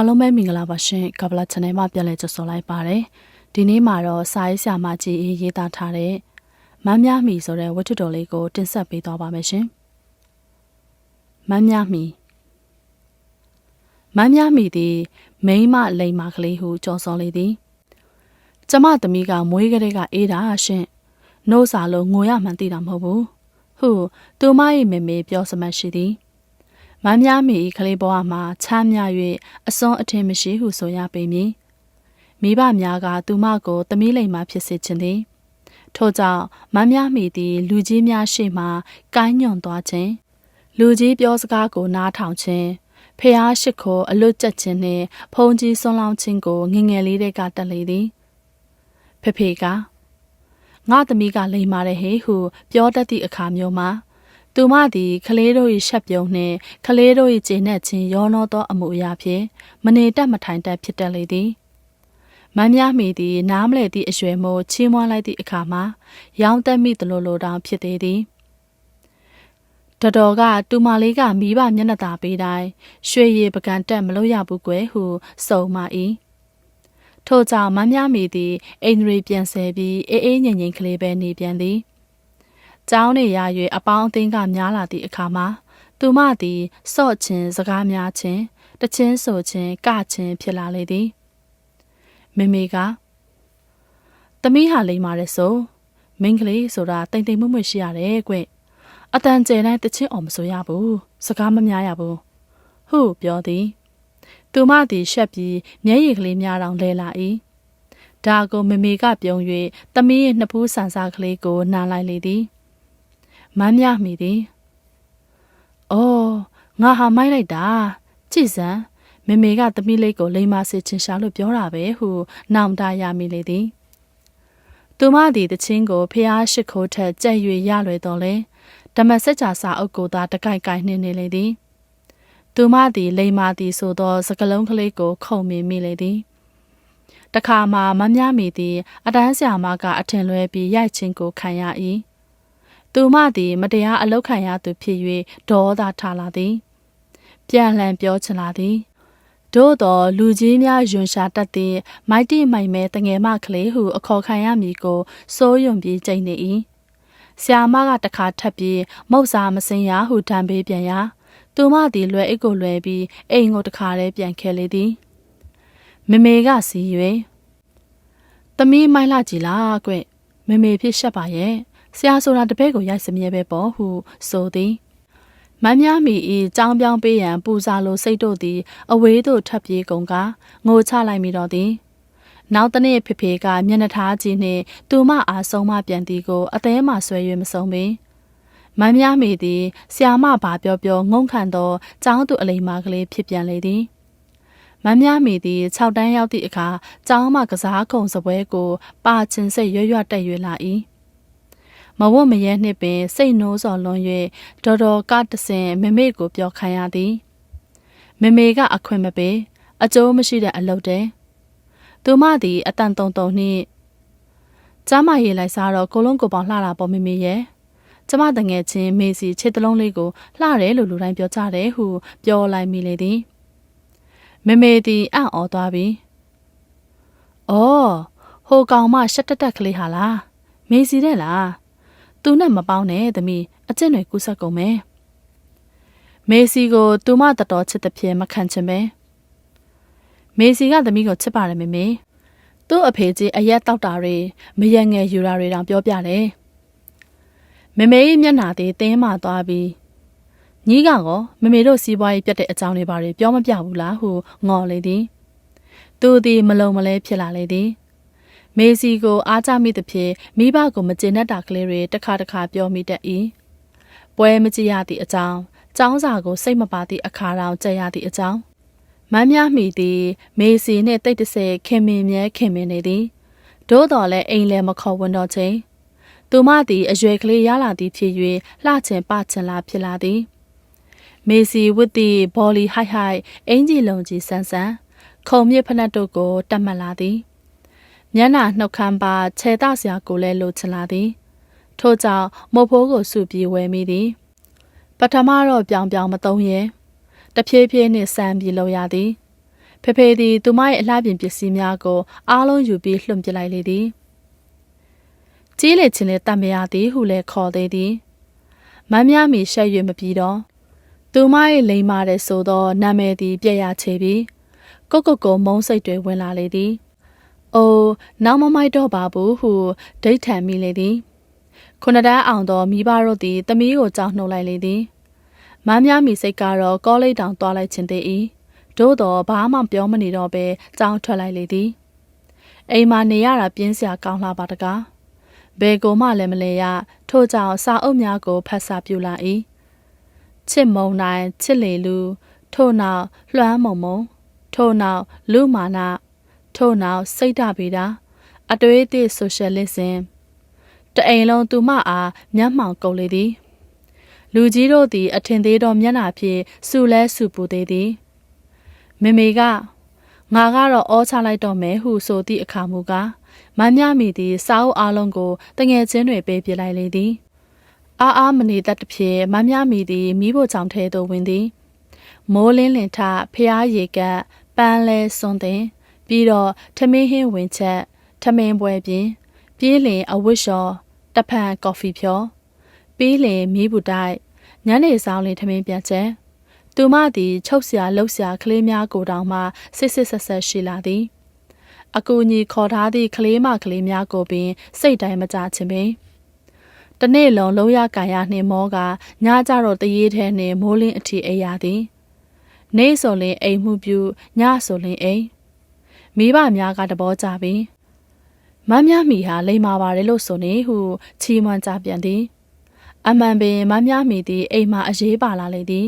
အားလုံးပဲမင်္ဂလာပါရှင်ကပလာ channel မှာပြန်လည်ကြိုဆိုလိုက်ပါတယ်ဒီနေ့မှာတော့စာရေးဆရာမကြီးအေးရေးသားထားတဲ့မမ်းများမီဆိုတဲ့ဝတ္ထုတော်လေးကိုတင်ဆက်ပေးသွားပါမယ်ရှင်မမ်းများမီမမ်းများမီသည်မိန်းမလိန်မာကလေးဟုကြော်စော်လေသည်ကျမသမီးကမွေးကလေးကအေးတာရှင်နှိုးစာလို့ငိုရမှန်းသိတာမဟုတ်ဘူးဟုသူမ၏မေမေပြောစမှတ်ရှိသည် မမ်းများမီကလေးဘဝမှာချမ်းမြ၍အစွန်းအထင်မရှိဟုဆိုရပေမည်မိဘများကသူမကိုသမီးလိမ်မှဖြစ်စေခြင်းသည်ထို့ကြောင့်မမ်းများမီသည် လူကြီးများရှေ့မှကိုင်းညွန်သွားခြင်းလူကြီးပြောစကားကိုနားထောင်ခြင်းဖះရှိခိုအလွတ်ကျက်ခြင်းနှင့်ဖုန်ကြီးဆွန်းလောင်းခြင်းကိုငငယ်လေးတွေကတက်လေသည်ဖေဖေကငါသမီးကလိမ်မာတဲ့ဟေဟု ပြောတတ်သည့်အခါမျိုးမှာ သူမသည်ကလေးတို့၏ရှက်ပြုံးနှင့်ကလေးတို့၏ကျေနပ်ခြင်းရောနှောသောအမှုအရာဖြင့်မနေတတ်မထိုင်တတ်ဖြစ်တတ်လေသည်မမ်းများမိသည်နားမလဲသည့်အရွယ်မို့ချီးမွမ်းလိုက်သည့်အခါမှာရောင်းတက်မိသလိုလိုတောင်ဖြစ်သေးသည်တတော်ကတူမလေးကမိဘမျက်နှာသာပေးတိုင်းရွှေရည်ပကံတက်မလို့ရဘူးကွယ်ဟုစုံမ၏ထို့ကြောင့်မမ်းများမိသည်အိန္ဒြေပြန်ဆဲပြီးအေးအေးငြိမ်ငြိမ်ကလေးပဲနေပြန်သည် ကျောင်းနေရ၍အပေါင်းအသင်းကများလာသည့်အခါမှာသူမသည်စော့ခြင်းစကားများခြင်းတချင်းဆိုခြင်းကခြင်းဖြစ်လာလေသည်မေမေကသမီးဟာလိမ္မာတဲ့ဆိုမိန်းကလေးဆိုတာတိမ်တိမ်မွမ့်မွရှိရတယ်ကွအတန်ကျဲတိုင်းတချင်းအောင်မဆိုရဘူးစကားမများရဘူးဟုပြောသည်သူမသည်ရှက်ပြီးမျက်ရည်ကလေးများတောင်လဲလာ၏ဒါကိုမေမေကပြုံး၍သမီးရဲ့နှစ်ဖူးဆန်စားကလေးကိုနားလိုက်လေသည် မမ်းမြမိသည်။အော်ငါဟာမိုက်လိုက်တာ။ကြည်စံမေမေကသမီးလေးကိုလိမ္မာစေချင်ရှာလို့ပြောတာပဲဟုနောင်တရမိလေသည်။သူမသည်တချင်းကိုဖျားရှိခိုးထက်ကြက်၍ရလွယ်တော်လဲဓမ္မစကြာစာအုပ်ကိုသာတကိုက်ကိုက်နှင်းနေလေသည်။သူမသည်လိမ္မာသည်ဆိုသောစကလုံးကလေးကိုခုံမြင်မိလေသည်။တခါမှမမြမိသည်အတန်းဆရာမကအထင်လွဲပြီးရိုက်ချင်းကိုခံရ၏ သူမသည်မတရားအလောက်ခံရသူဖြစ်၍ဒေါသထလာသည် ပြန်လှန်ပြောချင်လာသည်တို့တော်လူကြီးများယွန်ရှာတတ်သည့်မိုက်တိမိုင်မဲတငယ်မကလေးဟုအခေါ်ခံရမည်ကိုစိုးယွန်ပြီးကြိတ်နေ၏ဆရာမကတခါထပ်ပြီးမုတ်စာမစင်ရဟုတံပေးပြန်ရာသူမသည်လွယ်အိတ်ကိုလွယ်ပြီးအိမ်ကိုတခါတည်းပြန်ခဲလေသည်မမေကစီ၍သမီးမိုင်းလာကြည်လားကွမမေဖြစ်ရှက်ပါရဲ့ ဆရာဆိုတာတပည့်ကိုရိုက်စမြဲပဲပေါ့ဟုဆိုသည်မမ်းများမီဤကြောင်းပြောင်းပေးရန်ပူစာလိုစိတ်တို့သည် အဝေးသို့ထပ်ပြေးကုန်ကငိုချလိုက်မိတော့သည်နောက်တနေ့ဖေဖေကမျက်နှာထားကြီးနှင့်သူမအားဆုံးမပြန်သည်ကို အသေးမှဆွဲ၍မဆုံးပေမမ်းများမိသည်ဆရာမဘာပြောပြောငုံခံသောကျောင်းသူအလိမ္မာကလေးဖြစ်ပြန်လေသည်မမ်းများမိသည်6တန်းရောက်သည့်အခါကျောင်းမှကစားခုံစပွဲကို ပါချင်စိတ်ရွရွတက်၍လာ၏ မဝတ်မရဲနှစ်ပင် စိတ်နိုးစော်လွန်၍ဒေါ်တော်ကတဆင်မမေကိုပြောခိုင်းရသည်မမေကအခွင့်မပေးအကျိုးမရှိတဲ့အလုပ်တဲ့သူမသည်အတန်တုံတုံနှင့်ကျမရေးလိုက်စားတော့ကိုလုံးကိုပေါင်လှတာပေါ့မမေရဲ့ကျမတငယ်ချင်းမေစီခြေတလုံးလေးကိုလှတယ်လို့လူတိုင်းပြောကြတယ်ဟုပြောလိုက်မိလေသည်မမေသည်အံ့ဩသွားပြီ။အော်ဟိုကောင်မရှက်တက်တက်ကလေးဟာလားမေစီတဲ့လား သူနဲ့မပေါင်းနဲ့သမီးအကျင့်တွေကူးဆက်ကုန်မယ်မေစီကိုသူမတတော်ချစ်တဲ့ဖြစ်မခံချင်ပဲမေစီကသမီးကိုချစ်ပါတယ်မေမေသူ့အဖေကြီးအရက်တောက်တာတွေမရငယ်ယူတာတွေတောင်ပြောပြတယ်မေမေရဲ့မျက်နှာသေးတင်းမာသွားပြီးညီးကကောမမေတို့စီးပွားရေးပြတ်တဲ့အကြောင်းတွေဘာတွေပြောမပြဘူးလားဟုငေါ်လေသည်သူသည်မလုံမလဲဖြစ်လာလေသည် မေစီကိုအားကြမိသဖြင့်မိဘကိုမကျေနပ်တာကလေးတွေတစ်ခါတစ်ခါပြောမိတတ်၏ပွဲမကြည့်ရသည့်အကြောင်းចောင်းစာကိုစိတ်မပါသည့်အခါတောင်ကြက်ရသည့်အကြောင်းမမ်းများမိသည်မေစီနှင့်တိတ်တဆိခင်မင်မြဲခင်မင်နေသည်သို့တော်လည်းအိမ်လည်းမခေါ်ဝင်တော့ချင်းသူမသည်အရွယ်ကလေးရလာသည်ဖြစ်၍လှချင်ပချင်လာဖြစ်လာသည်မေစီဝတ်သည့်ဘော်လီဟိုက်ဟိုက်အင်ဂျီလုံကြီးဆန်းဆန်းခုံမြစ်ဖနက်တို့ကိုတတ်မှတ်လာသည် မျက်နှာနှုတ်ခမ်းပါခြေတဆရာကိုလည်းလိုချလာသည်ထို့ကြောင့်မုတ်ဖိုးကိုစုပြီးဝဲမိသည် ပထမတော့ပြောင်ပြောင်မသုံးရဲတဖြည်းဖြည်းနှင့်ဆန်ပြီးလောက်ရသည်ဖေဖေသည်သူမ၏အလှပြင်ပစ္စည်းများကိုအားလုံးယူပြီးလွှင့်ပစ်လိုက်လေသည်ကြီးလေချင်းလေတတ်မရသည်ဟုလည်းခေါ်သေးသည်မမ်းများမီရှက်၍မပြီးတော့သူမ၏လိမ်မာတဲ့ဆိုသောနာမည်သည်ပြက်ရချေပြီးကိုကိုကိုမုံစိတ်တွေဝင်လာလေသည်။ အိုးနောက်မမိုက်တော့ပါဘူးဟုဒိတ်ထန်မိလေသည်။ခုနတန်းအောင်သောမိဘတို့သည်တမီးကိုကြောက်နှုတ်လိုက်လေသည်။မမ်းများမီစိတ်ကတော့ကောလိပ်တောင်သွားလိုက်ခြင်းသေး၏။သို့တော့ဘာမှပြောမနေတော့ဘဲကြောင်းထွက်လိုက်လေသည်။အိမ်မှာနေရတာပြင်းစရာကောင်းလာပါတကား။ဘယ်ကိုမှလည်းမလဲရထို့ကြောင့်စာအုပ်များကိုဖတ်စာပြူလာ၏ချစ်မုံနိုင်ချစ်လေလူထို့နောက်လွှမ်းမုံမုံထို့နောက်လူမာန ထို့နောက်စိတ်ဓဗေဒအတွေ့အသည့်ဆိုရှယ်လစ်ဇမ်တအိမ်လုံးသူမအားမျက်မှောင်ကုန်လေသည်လူကြီးတို့သည် အထင်သေးသောမျက်နှာဖြင့်စူလဲစူပူသေးသည်မေမေကငါကတော့အောချလိုက်တော့မယ်ဟုဆိုသည့်အခါမူကားမမ်းမြမိသည်စာအုပ်အလုံးကိုတငယ်ချင်းတွေပေးပြလိုက်လေသည်အားအားမနေတတ်သဖြင့်မမ်းမြမိသည်မိဖို့ကြောင့်ထဲသို့ဝင်သည်မိုးလင်းလင်ထဖျားရေကပ်ပန်းလဲစွန်တင် ပြီးတော့ထမင်းဟင်းဝင်ချက်ထမင်းပွဲပြင်ပြေးလင်အဝတ်လျှော်တဖန်ကော်ဖီဖြောပြီးလင်မီးဘူးတိုက်ညနေဆောင်လင်ထမင်းပြန်ချက်သူမသည်ချုပ်စရာလှုပ်စရာကလေးများကိုတောင်မှစစ်စစ်ဆက်ဆက်ရှိလာသည်အကူအညီခေါ်ထားသည့်ကလေးမကလေးများကိုပင် စိတ်တိုင်းမကြခြင်းပင်တနေ့လုံးလုံးရကာရနှင့်မောကညကြတော့တရေထဲနှင့်မိုးလင်းအထီအိပ်ရသည် နေ့ဆိုလင်အိမ်မှုပြုညဆိုလင်အိမ် မိဘများကတဘောကြပြီမမ်းမြမီဟာလိမ္မာပါတယ်လို့ဆိုနေဟုချီးမွမ်းကြပြန်သည် အမှန်ပင်မမ်းမြမီသည်အိမ်မှာအရေးပါလာလေသည်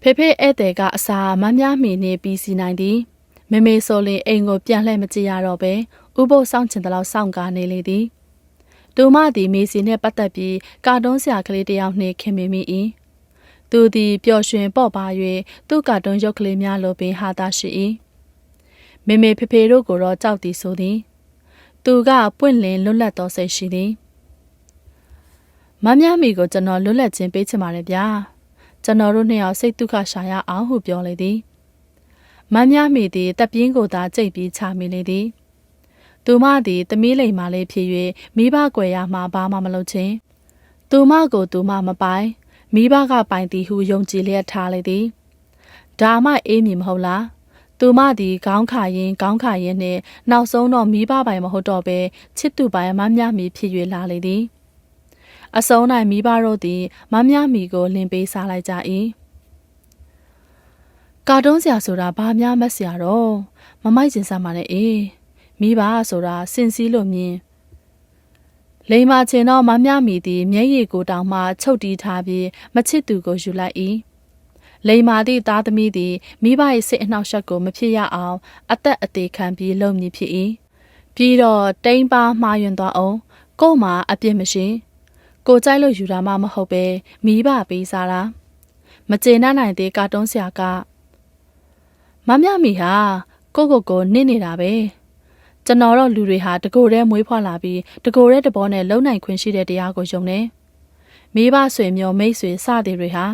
ဖေဖေဧည့်သည်ကအစာမမ်းမြမီနှင့်ပြီးစီနိုင်သည်မေမေဆိုလင်အိမ်ကိုပြန်လှည့်မကြည့်ရတော့ပဲဥပုပ်ဆောင်ချင်တဲ့လောက်စောင့်ကားနေလေသည်သူမသည်မေစီနှင့်ပတ်သက်ပြီးကာတွန်းဆရာကလေးတယောက်နှင့်ခင်မိမိ၏သူသည်ပျော်ရွှင်ပေါ့ပါ၍သူ့ကာတွန်းရုပ်ကလေးများလိုပင်ဟာသာရှိ၏ မေမေဖေဖေတို့ကိုတော့ကြောက်သည်ဆိုသည် သူကပွင့်လင်းလွတ်လပ်သောစိတ်ရှိသည်မမမီကိုကျွန်တော်လွတ်လပ်ခြင်းပေးချင်ပါတယ်ဗျာကျွန်တော်တို့နှစ်ယောက်စိတ်ဒုက္ခရှာရအောင်ဟုပြောလေသည်မမမီသည်တပ်ပြင်းကိုသာကြိတ်ပြီးချမိလေသည်သူမသည်သမီးလိမ်မာလေးဖြစ်၍မိဘကွယ်ရမှဘာမှမလုပ်ခြင်းသူမကိုသူမမပိုင်မိဘကပိုင်သည်ဟုယုံကြည်လျက်ထားလေသည်ဒါမှအေးမြင်မဟုတ်လား သူမသည်ခေါင်းခါရင်ခေါင်းခါရင်နှင့်နောက်ဆုံးတော့မိဘပိုင်မဟုတ်တော့ဘဲချစ်သူပိုင်မမြမီဖြစ်၍လာလေသည်အစုံ၌မိဘတို့သည်မမြမီကိုလင်ပေးစားလိုက်ကြ၏ကာတွန်းစရာဆိုတာဘာများမက်စရာတော့မမိုက်ကျင်စားမှလည်းအေးမိဘဆိုတာစင်စည်းလို့မြင်လိမ္မာချင်တော့မမြမီသည်မျက်ရည်ကိုတောင်မှချုပ်တီးထားပြီးမချစ်သူကိုယူလိုက်၏ လိမ္မာသည့်သားသမီးသည်မိဘ၏စိတ်အနှောက်အယှက်ကိုမဖြစ်ရအောင် အသက်အသေးခံပြီးလုံမည်ဖြစ်၏ပြီးတော့တိမ်ပါမှားယွင်သွားအောင်ကို့မှာအပြစ်မရှိကိုကြိုက်လို့ယူတာမှမဟုတ်ပဲမိဘပေးစားတာမကျေနပ်နိုင်သေးကာတွန်းဆရာကမမြမီဟာကိုကိုကိုနစ်နေတာပဲကျွန်တော်တို့လူတွေဟာတကိုယ်တည်းမွေးဖွားလာပြီးတကိုယ်တည်းတဘောနဲ့လုံနိုင်ခွင့်ရှိတဲ့တရားကိုယုံတယ်မိဘဆွေမျိုးမိတ်ဆွေစသည်တွေဟာ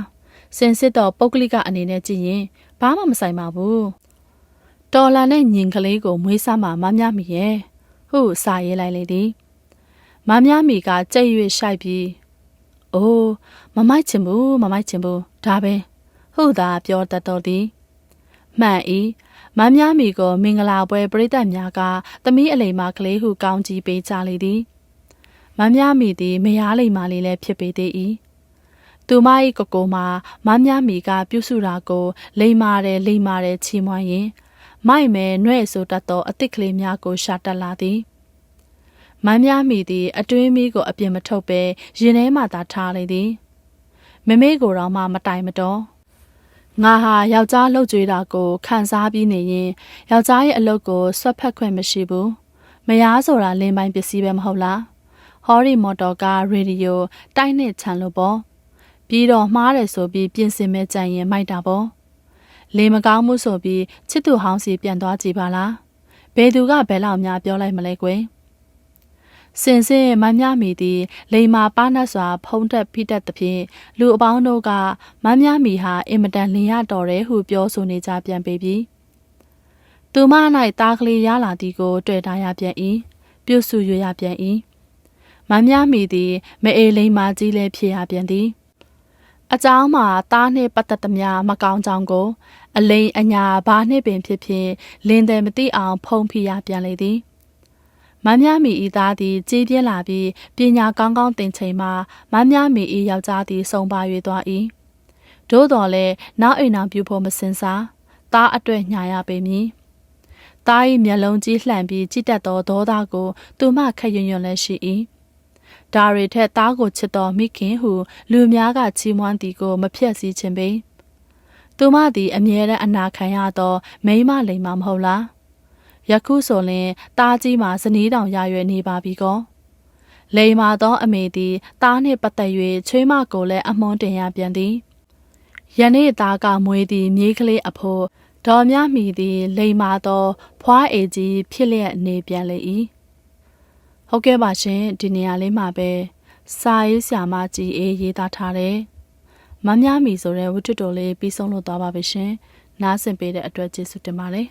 စင်စစ်တော့ပုဂ္ဂလိကအနေနဲ့ကြည့်ရင်ဘာမှမဆိုင်ပါဘူးတော်လာနဲ့ညင်ကလေးကိုမွေးစားမှမမြမီရဲ့ဟုစာရေးလိုက်လေသည်မမြမီကကြိတ်၍ရှိုက်ပြီးအိုးမမိုက်ချင်ဘူးမမိုက်ချင်ဘူးဒါပဲဟုတ်သာပြောတတ်တော်သည်မှန်၏မမြမီကိုမင်္ဂလာပွဲပရိသတ်များကသမီးအလိမ္မာကလေးဟုကောင်းကြီးပေးကြလေသည်မမြမီသည်မယားလိမ္မာလေးလည်းဖြစ်ပေသေး၏ သူမ၏ကိုကိုမှာမမြမီကပြုစုတာကိုလိမ္မာတယ်လိမ္မာတယ်ချီးမွမ်းရင်မိုက်မဲနှဲ့ဆိုတတ်သောအစ်စ်ကလေးများကိုရှာတက်လာသည်မမ်းများမိသည်အတွင်းမီးကိုအပြင်မထုတ်ပဲရင်ထဲမှသာထားလေသည်မမေကိုတော့မှမတိုင်မတော်ငါဟာယောက်ျားလှုပ်ကြွေးတာကိုခံစားပြီးနေရင်ယောက်ျားရဲ့အလုပ်ကိုဆွတ်ဖက်ခွင့်မရှိဘူးမယားဆိုတာလင်းပိုင်းပစ္စည်းပဲမဟုတ်လားဟော်ရီမော်တော်ကားရေဒီယိုတိုက်နဲ့ခြံလို့ပေါ့ ပြီးတော့မှားတယ်ဆိုပြီးပြင်ဆင်မဲ့ကြံရင်မိုက်တာပေါ့လေမကောင်းမှုဆိုပြီးချစ်သူဟောင်းစီပြန်သွားကြည့်ပါလားဘယ်သူကဘယ်လောက်များပြောလိုက်မလဲကွယ်စင်စင်မမြမီသည်လိမ္မာပါနတ်စွာ ဖုံးတက်ဖိတက်သဖြင့်လူအပေါင်းတို့ကမမြမီဟာအင်မတန်လင်ရတော်တယ်ဟုပြောဆိုနေကြပြန်ပေပြီသူမ၌သားကလေးရလာသည်ကို တွေ့ထားရပြန်၏ပြုစုရရပြန်၏မမ်းများမိသည်မအေလိမ်မာကြီးလည်းဖြစ်ရပြန်သည် အကြောင်းမှာသားနှင့်ပတ်သက်သမျှမကောင်းကြောင်းကို အလိန်အညာဘာနှင့်ပင်ဖြစ်ဖြစ်လင်းတယ်မသိအောင်ဖုံးဖိရပြန်လေသည်မမမီဤသားသည်ကြေးပြင်းလာပြီးပညာကောင်းကောင်းသင်ချိန်မှာမမမီဤယောက်ျားသည်စုံပါ၍သွား၏သို့တော်လည်းနောက်အိမ်အောင်ပြုဖို့မစင်စားသားအတွက်ညာရပေမည်သား၏မျက်လုံးကြီးလှန့်ပြီးကြစ်တတ်သောဒေါသကိုသူမှခက်ရွံ့ရွံ့လည်းရှိ၏ ဒါရီထက်သားကိုချစ်တော်မိခင်ဟုလူများကချီးမွမ်းသည်ကိုမဖြက်စည်းခြင်းပေသူမသည်အမြဲတမ်းအနာခံရသောမိန်းမလိမ္မာမဟုတ်လားယခုဆိုရင်သားကြီးမှာဇနီးတောင်ရရွယ်နေပါပြီကောလိမ္မာသောအမေသည်သားနှင့်ပတ်သက်၍ချွေးမကိုလည်းအမွှန်းတင်ရပြန်သည်ယနေ့သားကမွေးသည့်မြေးကလေးအဖို့ဒေါ်မြမီသည်လိမ်မာသော ဖွားအေကြီးဖြစ်လျက်နေပြန်လေ၏ ဟုတ်ကဲ့ပါရှင်ဒီနေရာလေးမှာပဲစာရေးဆရာမကြီးအေးရေးသားထားတယ်မမြမီဆိုတဲ့ဝတ္ထုတော်လေးပြီးဆုံးလို့သွားပါပြီရှင်နားဆင်ပေးတဲ့အတွက်ကျေးဇူးတင်ပါတယ်